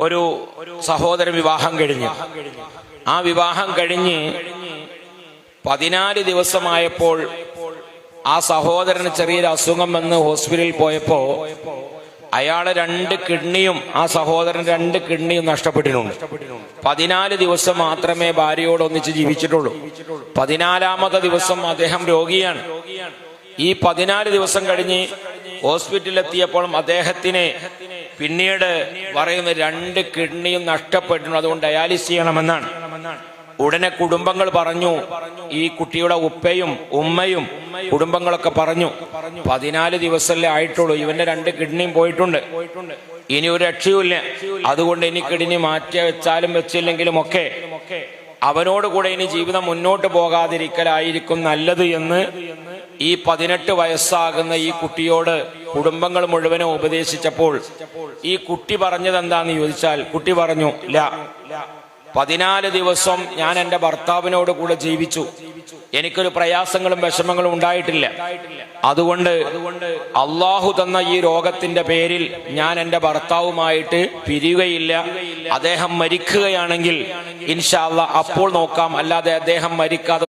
ഒരു സഹോദരൻ വിവാഹം കഴിഞ്ഞു. ആ വിവാഹം കഴിഞ്ഞ് പതിനാല് ദിവസമായപ്പോൾ ആ സഹോദരന് ചെറിയൊരു അസുഖം വന്ന് ഹോസ്പിറ്റലിൽ പോയപ്പോ അയാളെ രണ്ട് കിഡ്നിയും ആ സഹോദരൻ രണ്ട് കിഡ്നിയും നഷ്ടപ്പെട്ടിട്ടുണ്ട്. പതിനാല് ദിവസം മാത്രമേ ഭാര്യയോട് ഒന്നിച്ച് ജീവിച്ചിട്ടുള്ളൂ. പതിനാലാമത്തെ ദിവസം അദ്ദേഹം രോഗിയാണ്. ഈ പതിനാല് ദിവസം കഴിഞ്ഞ് ഹോസ്പിറ്റലിൽ എത്തിയപ്പോഴും അദ്ദേഹത്തിന് പിന്നീട് പറയുന്ന രണ്ട് കിഡ്നിയും നഷ്ടപ്പെട്ടിട്ടുണ്ട് അതുകൊണ്ട് ഡയാലിസ് ചെയ്യണമെന്നാണ്. ഉടനെ കുടുംബങ്ങൾ പറഞ്ഞു ഈ കുട്ടിയുടെ ഉപ്പയും ഉമ്മയും കുടുംബങ്ങളൊക്കെ പറഞ്ഞു പതിനാല് ദിവസമല്ലേ ആയിട്ടുള്ളൂ ഇവന്റെ രണ്ട് കിഡ്നിയും പോയിട്ടുണ്ട്. ഇനി ഒരു രക്ഷയുമില്ല. അതുകൊണ്ട് ഇനി കിഡ്നി മാറ്റി വെച്ചാലും വെച്ചില്ലെങ്കിലും ഒക്കെ അവനോടുകൂടെ ഇനി ജീവിതം മുന്നോട്ട് പോകാതിരിക്കലായിരിക്കും നല്ലത് എന്ന് ഈ പതിനെട്ട് വയസ്സാകുന്ന ഈ കുട്ടിയോട് കുടുംബങ്ങൾ മുഴുവനും ഉപദേശിച്ചപ്പോൾ ഈ കുട്ടി പറഞ്ഞത് എന്താന്ന് ചോദിച്ചാൽ കുട്ടി പറഞ്ഞു ല പതിനാല് ദിവസം ഞാൻ എന്റെ ഭർത്താവിനോട് കൂടെ ജീവിച്ചു. എനിക്കൊരു പ്രയാസങ്ങളും വിഷമങ്ങളും ഉണ്ടായിട്ടില്ല. അതുകൊണ്ട് അള്ളാഹു തന്ന ഈ രോഗത്തിന്റെ പേരിൽ ഞാൻ എന്റെ ഭർത്താവുമായിട്ട് പിരിയുകയില്ല. അദ്ദേഹം മരിക്കുകയാണെങ്കിൽ ഇൻഷാല്ല അപ്പോൾ നോക്കാം. അല്ലാതെ അദ്ദേഹം മരിക്കാതെ